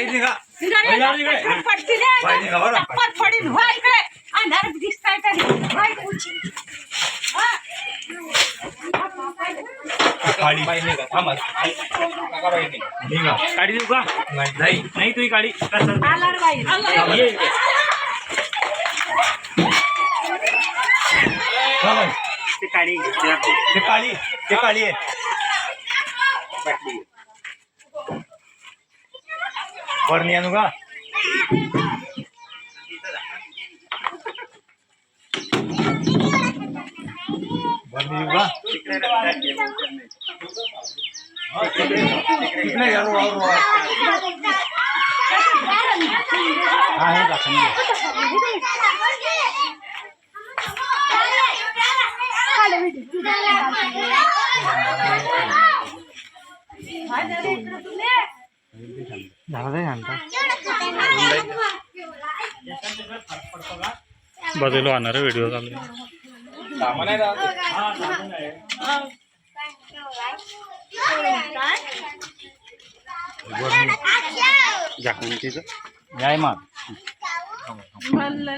बाहेर निघा बाहेर निघा. बाहेर निघा, बरं. पडीन, व्हा इकडे. अंधारात दिसताय तरी. व्हा इकडे उची. हा. काळी बाहेर निघा थांबा काका बाहेर निघा निघा काढी देऊ का नाही नाही तुझी काढी कसं आला रे बाई, आला. ये इकडे. बाई. ते काळी ते काळी ते काळी आहे बरणी आणू का बरणी देऊ का तिकडे या, रो, रो, रो. हा हे दाखवून दे. बाजूला वाहणार व्हिडिओ चालू सामान आहे राव. हा, साबण आहे. झाकून तिचं जय मा म्हणलं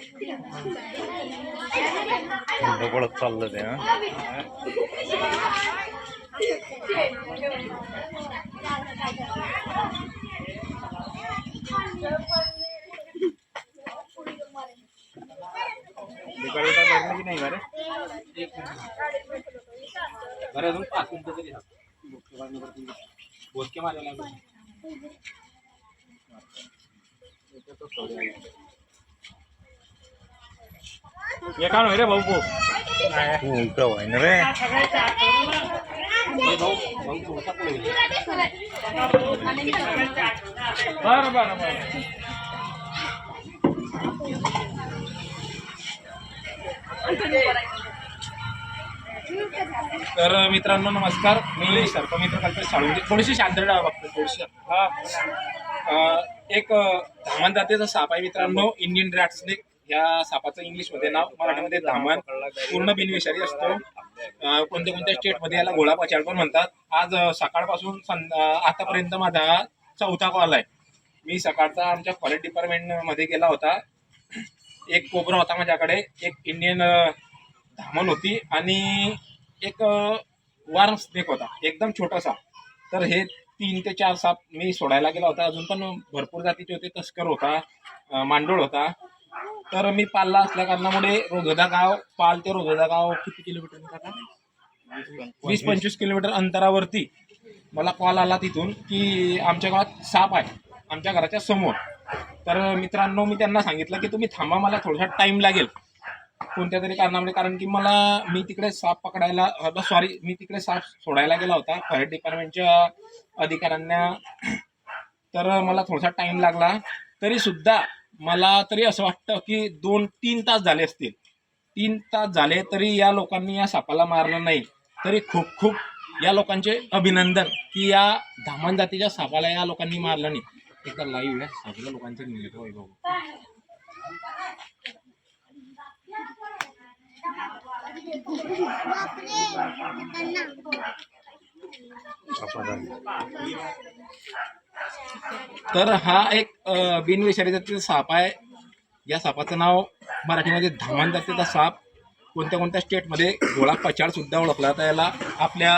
ते. चाललं ते की नाही बरं बरं अजून पाच मिनिटं तरी बोचके मारायला लागले. हे काय रे भाऊ भाऊ उलट व्हायना रे हे. बरं बरं बरं. तर मित्रांनो नमस्कार. मी सर्पमित्र कल्पेश साळुंके. थोडीशी शांत राहा बघतो थोडीशी. हा. एक अं, धामण जातीचा साप आहे मित्रांनो इंडियन रॅट स्नेक या सापाचं इंग्लिशमध्ये नाव मराठीमध्ये धामण. पूर्ण बिनविषारी असतो. कोणत्या कोणत्या स्टेटमध्ये याला गोळा पचाड पण म्हणतात. आज सकाळपासून सं आतापर्यंत माझा चौथा कॉल आहे. मी सकाळचा आमच्या कॉलेज डिपार्टमेंटमध्ये गेला होता. एक कोबरा होता माझ्याकडे. एक इंडियन धामण होती आणि एक वार्म स्नेक होता. एकदम छोटासा. तर हे तीन ते चार साप मी सोडायला गेला होता. अजून पण भरपूर जातीचे होते. तस्कर होता. मांडोळ होता. तर मी पालला असल्या कारणामुळे रोजदा गाव पाल ते रोजदा गाव किती किलोमीटर काका? वीस पंचवीस किलोमीटर अंतरावरती मला कॉल आला तिथून की आमच्या गावात साप आहे आमच्या घराच्या समोर. तर मित्रांनो मी त्यांना सांगितलं की तुम्ही थांबा मला थोडासा टाइम लागेल. कोणत्या तरी कारणामुळे कारण की मला मी तिकडे साप पकडायला सॉरी मी तिकडे साप सोडायला गेला होता फॉरेस्ट डिपार्टमेंटच्या अधिकाऱ्यांना. तर मला थोडासा टाइम लागला. तरी सुद्धा मला तरी असं वाटतं की दोन तीन तास झाले असतील. तीन तास झाले तरी या लोकांनी या सापाला मारलं नाही. तरी खूप खूप या लोकांचे अभिनंदन की या धामण जातीच्या सापाला या लोकांनी मारलं नाही. एकदा लाईव्ह आहे सगळ्या लोकांचे निघतो वैभव तर हा एक बिनविषारी जातीचा साप आहे. या सापाचं नाव मराठीमध्ये धामण जातीचा साप कोणत्या कोणत्या स्टेटमध्ये गोळा पचाडसुद्धा ओळखला जातं. याला आपल्या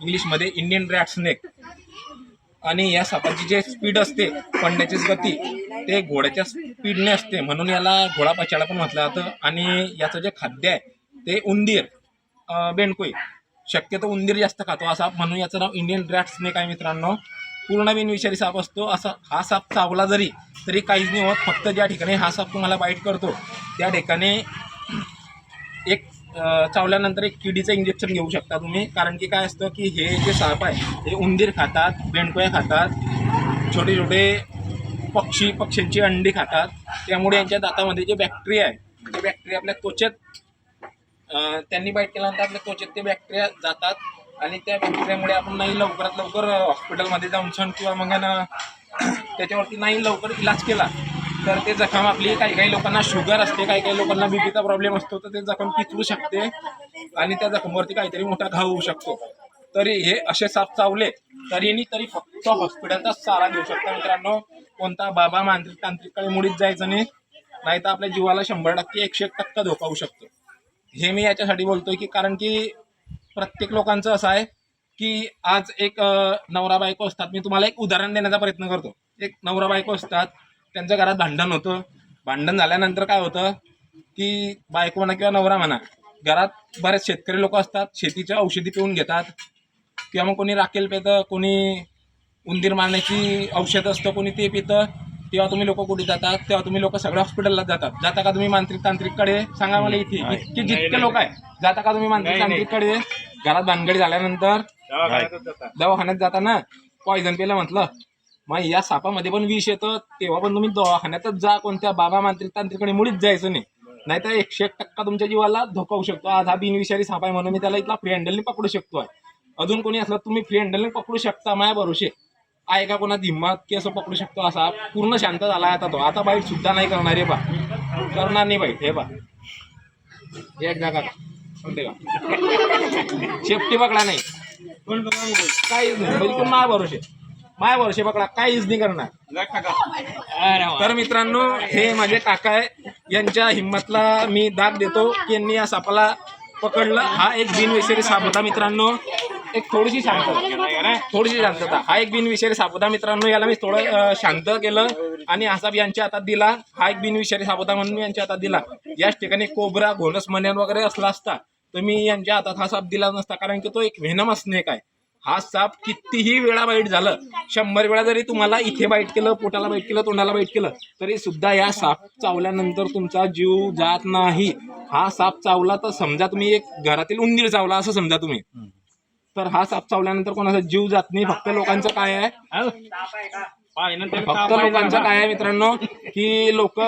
इंग्लिशमध्ये इंडियन रॅट स्नेक. आणि या सापाची जे स्पीड असते पडण्याची गती ते घोड्याच्या स्पीडने असते. म्हणून याला घोडा पचाडा पण म्हटलं जातं. आणि याचं जे खाद्य आहे ते उंदीर अं, बेंडकोई. शक्यतो उंदीर जास्त खातो असा. म्हणून याचं नाव इंडियन रॅट स्नेक आहे मित्रांनो. पूर्ण बिनविषारी साप असतो. असा हा साप चावला जरी तरी काहीच नाही होत. फक्त ज्या ठिकाणी हा साप तुम्हाला बाईट करतो त्या ठिकाणी एक चावल्यानंतर एक किडीचं इंजेक्शन घेऊ शकता तुम्ही. कारण की काय असतं की हे जे साप आहे हे उंदीर खातात बेंडकोया खातात छोटे छोटे पक्षी पक्ष्यांची अंडी खातात. त्यामुळे यांच्या दातामध्ये जे बॅक्टेरिया आहे ते बॅक्टेरिया आपल्या त्वचेत त्यांनी बाईट केल्यानंतर आपल्या त्वचेत ते बॅक्टेरिया जातात. आणि त्या बॅक्टेरियामुळे आपण नाही लवकरात लवकर हॉस्पिटलमध्ये जाऊन सण किंवा मग ना त्याच्यावरती नाही लवकर इलाज केला तर ते जखम आपली काही काही लोकांना शुगर असते काही काही लोकांना बीपीचा प्रॉब्लेम असतो तर ते जखम पिचवू शकते आणि त्या जखमवरती काहीतरी मोठा घाव होऊ शकतो. तरी हे असे साप चावले तरीही तरी फक्त हॉस्पिटलचा सारा घेऊ शकता मित्रांनो. कोणता बाबा मांत्रिक तांत्रिककडे मुळीच जायचं नाही नाही तर आपल्या जीवाला शंभर टक्के एकशे एक टक्का धोका होऊ शकतो. हे मी याच्यासाठी बोलतोय की कारण की प्रत्येक लोकांचं असं आहे की आज एक नवरा बायको असतात. मी तुम्हाला एक उदाहरण देण्याचा प्रयत्न करतो. एक नवरा बायको असतात. त्यांच्या घरात भांडण होतं. भांडण झाल्यानंतर काय होतं की बायको म्हणा किंवा नवरा म्हणा घरात बरेच शेतकरी लोक असतात. शेतीच्या औषधी पिऊन घेतात. किंवा मग कोणी राखेल पितं कोणी उंदीर मारण्याची औषध असतं कोणी ते पितं तेव्हा तुम्ही लोक कुठे जातात? तेव्हा तुम्ही लोक सगळ्या हॉस्पिटलला जातात. जाता का तुम्ही मांत्रिक तांत्रिककडे? सांगा मला इथे. इतके जितके लोक आहे जाता का तुम्ही मांत्रिक तांत्रिककडे? घरात भानगडी झाल्यानंतर दवाखान्यात जाताना पॉयझन पेलं म्हटलं. मग या सापामध्ये पण विष येतं. तेव्हा पण तुम्ही दवाखान्यातच जा. कोणत्या बाबा मांत्रिक तांत्रिकडे मुळीच जायचं नाही. नाहीतर एकशे एक टक्का तुमच्या जीवाला धोका होऊ शकतो. आज हा बिनविषारी साप आहे म्हणून मी त्याला इथला फ्री हँडलने पकडू शकतो आहे अजून कोणी असलं तुम्ही फ्री हँडलने पकडू शकता. माझ्या भरोशे. आहे का कोणा हिम्मत की असं पकडू शकतो असा? पूर्ण शांत झाला आता तो. आता बाईट सुद्धा नाही करणार रे बा करणार नाही बाईट हे बा एक जागा शेपटी पकडा नाही. काहीच नाही. बिलकुल माय भरोसे माय भरोसे पकडा. काहीच नाही करणार. तर मित्रांनो हे माझे काका आहे. यांच्या हिंमतला मी दाद देतो की यांनी या सापाला पकडलं. हा एक बिनविषारी साप होता मित्रांनो. एक थोडीशी शांतता. थोडीशी शांतता. हा एक बिनविषारी साप होता मित्रांनो. याला मी थोडं शांत केलं आणि हा यांच्या हातात दिला. हा एक बिनविषारी साप होता म्हणून यांच्या हातात दिला. याच ठिकाणी कोबरा घोणस मन्यान वगैरे असला असता तर मी यांच्या हातात हा साप दिला नसता कारण की तो एक व्हेनम स्नेक आहे हा साप कितीही वेळा बाईट झालं शंभर वेळा जरी तुम्हाला इथे बाईट केलं पोटाला बाईट केलं तोंडाला बाईट केलं तरी सुद्धा या साप चावल्यानंतर तुमचा जीव जात नाही. हा साप चावला तर समजा तुम्ही एक घरातील उंदीर चावला असं समजा तुम्ही. तर हा साप चावल्यानंतर कोणाचा जीव जात नाही? फक्त लोकांचं काय आहे? फक्त लोकांचं काय आहे मित्रांनो? की लोक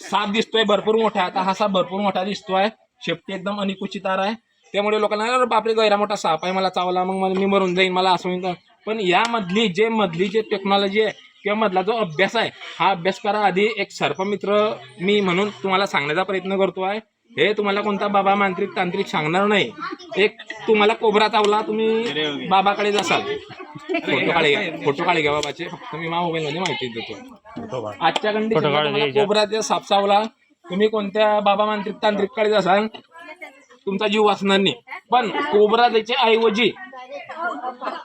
साप दिसतोय भरपूर मोठा. आता हा साप भरपूर मोठा दिसतोय. शेपटी एकदम अनिकुचितार आहे. त्यामुळे लोकांना "अरे बापरे गैरा मोठा साप आहे मला चावला मग मला मी मरून जाईन मला असं होईन. पण यामधली जे मधली जे टेक्नॉलॉजी आहे किंवा मधला जो अभ्यास आहे हा अभ्यास करा आधी. एक सर्पमित्र मी म्हणून तुम्हाला सांगण्याचा प्रयत्न करतो आहे. हे तुम्हाला कोणता बाबा मांत्रिक तांत्रिक सांगणार नाही. एक तुम्हाला कोबरा चावला तुम्ही बाबाकडे जासाल. फोटो काढे घ्या फोटो काढे घ्या बाबाचे. फक्त मी माझ्या मोबाईल मध्ये माहिती देतो. आजच्या कंडिशन कोबराचा साप चावला. तुम्ही कोणत्या बाबा मांत्रिक तांत्रिककडे जासाल तुमचा जीव वाचणार नाही. पण कोबरा जातीच्या ऐवजी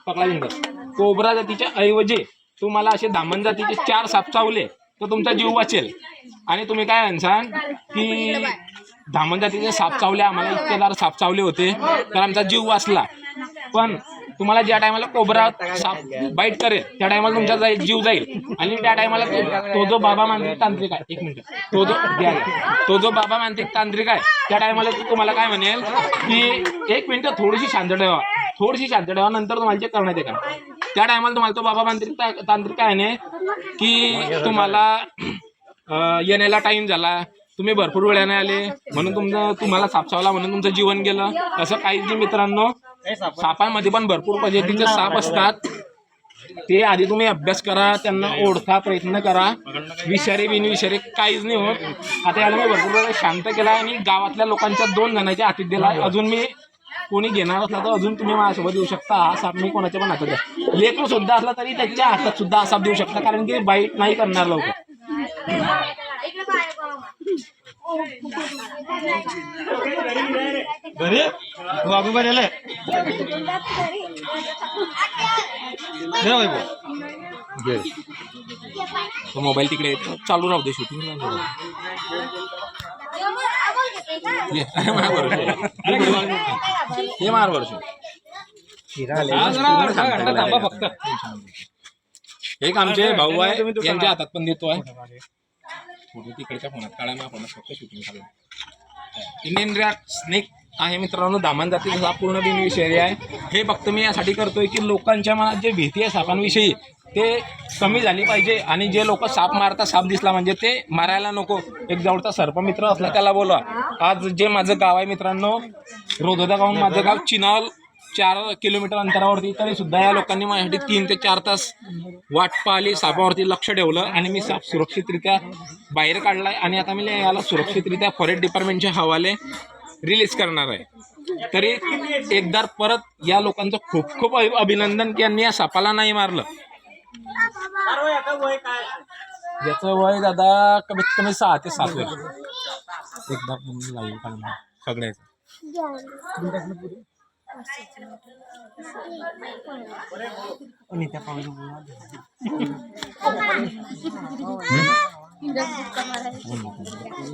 पकडा कोबरा जातीच्या ऐवजी तुम्हाला असे दामन जातीचे चार साप चावले तर तुमचा जीव वाचेल. आणि तुम्ही काय म्हणसान की धामण जातीचे साप चावले आम्हाला इतकेदार साप चावले होते तर आमचा जीव वाचला. पण तुम्हाला ज्या टायमाला कोबरा साप बाईट करेल त्या टायमाला तुमचा जाईल जीव जाईल. आणि त्या टायमाला तो जो बाबा मांत्रिक तांत्रिक आहे. एक मिनिट तो जो द्या. तो जो बाबा मांत्रिक तांत्रिक आहे त्या टायमाला तुम्हाला काय म्हणेल? की एक मिनिट थोडीशी शांत ठेवा. थोडीशी शांत ठेवा नंतर तुम्हाला जे करण्यात येईल त्या टायमाला तुम्हाला तो बाबा मांत्रिक तांत्रिक काय म्हणे की तुम्हाला येण्याला टाइम झाला. तुम्ही भरपूर वेळाने आले. म्हणून तुमचं तुम्हाला साप चावला म्हणून तुमचं जीवन गेलं. असं नाही मित्रांनो. सापांमध्ये पण भरपूर पद्धतीचे साप असतात. ते आधी तुम्ही अभ्यास करा त्यांना ओळखा प्रयत्न करा. विषारी बिनविषारी काहीच नाही होत. आता याला मी भरपूर शांत केला आणि गावातल्या लोकांच्या दोन जणांच्या हातीत दिला. अजून मी कोणी घेणार असला तर अजून तुम्ही माझ्यासोबत येऊ शकता. हा साप मी कोणाच्या पण हातात द्या लेकरू सुद्धा असला तरी त्याच्या हातात सुद्धा हा साप देऊ शकता कारण की बाईट नाही करणार लवकर. घरी? बाबू बरेल तो मोबाईल तिकडे चालू राहू दे शूटिंग हे मार वर्ष फक्त. एक आमचे भाऊ आहे. यांच्या हातात पण देतो आहे फोटो तिकडच्या फोनात काढा ना आपण फक्त शूटिंग चालू इंडियन रॅट स्नेक आहे मित्रांनो दामान जातीचा हा पूर्ण बिनविषयी आहे. हे फक्त मी यासाठी करतोय की लोकांच्या मनात जे भीती आहे सापांविषयी ते कमी झाली पाहिजे आणि जे लोक साप मारता साप दिसला म्हणजे ते मारायला नको. एक जवळचा सर्पमित्र असला त्याला बोलवा. आज जे माझं गाव आहे मित्रांनो रोदोदा गाव माझं गाव चिनाल. चार किलोमीटर अंतरावरती तरी सुद्धा या लोकांनी माझ्यासाठी तीन ते चार तास वाट पाहिली सापावरती लक्ष ठेवलं आणि मी साप सुरक्षितरित्या बाहेर काढलाय. आणि आता मी याला सुरक्षितरित्या फॉरेस्ट डिपार्टमेंटच्या हवाले रिलीज करणार आहे. तरी एकदा परत या लोकांचं खूप खूप अभि- अभिनंदन की यांनी या सापाला नाही मारलं. याचं वय दादा कमीत कमी सहा ते सात वर्ष. एकदा लाईव्ह काढणार सगळ्याचं